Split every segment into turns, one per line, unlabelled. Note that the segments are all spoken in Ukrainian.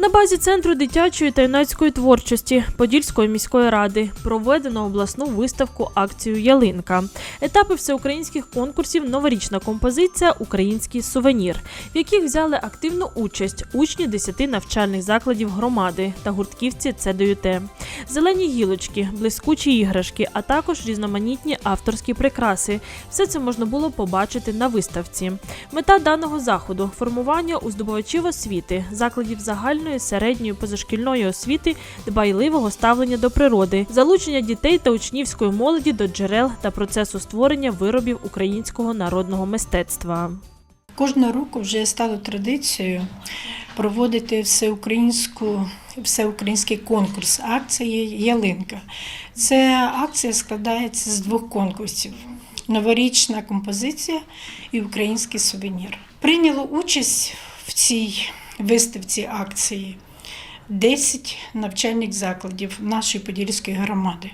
На базі центру дитячої та юнацької творчості Подільської міської ради проведено обласну виставку акцію Ялинка. Етапи всеукраїнських конкурсів Новорічна композиція Український сувенір, в яких взяли активну участь учні 10 навчальних закладів громади та гуртківці ЦДЮТ. Зелені гілочки, блискучі іграшки, а також різноманітні авторські прикраси. Все це можна було побачити на виставці. Мета даного заходу формування у здобувачів освіти, закладів загальної, середньої, позашкільної освіти, дбайливого ставлення до природи, залучення дітей та учнівської молоді до джерел та процесу створення виробів українського народного мистецтва.
Кожного року вже стало традицією проводити всеукраїнську, всеукраїнський конкурс акції Ялинка. Ця акція складається з двох конкурсів: новорічна композиція і український сувенір. Прийняло участь в цій виставці акції 10 навчальних закладів нашої Подільської громади.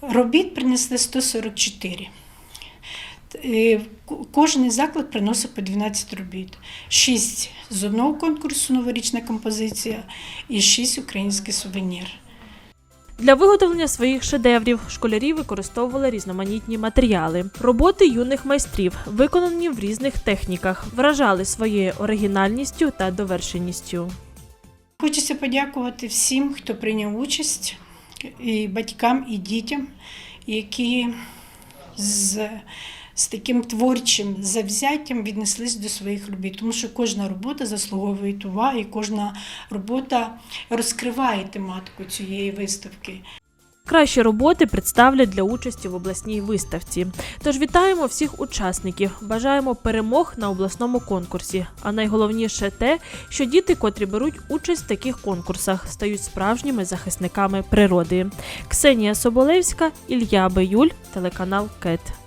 Робіт принесли 144. Е, Кожний заклад приносив по 12 робіт. 6 з одного конкурсу новорічна композиція і 6 український сувенір.
Для виготовлення своїх шедеврів школярі використовували різноманітні матеріали. Роботи юних майстрів, виконані в різних техніках, вражали своєю оригінальністю та довершеністю.
Хочеться подякувати всім, хто прийняв участь, і батькам, і дітям, які з, з таким творчим завзяттям віднеслись до своїх робіт. Тому що кожна робота заслуговує уваги, кожна робота розкриває тематику цієї виставки.
Кращі роботи представлять для участі в обласній виставці. Тож вітаємо всіх учасників, бажаємо перемог на обласному конкурсі. А найголовніше те, що діти, котрі беруть участь в таких конкурсах, стають справжніми захисниками природи. Ксенія Соболевська, Ілля Беюль, телеканал КЕТ.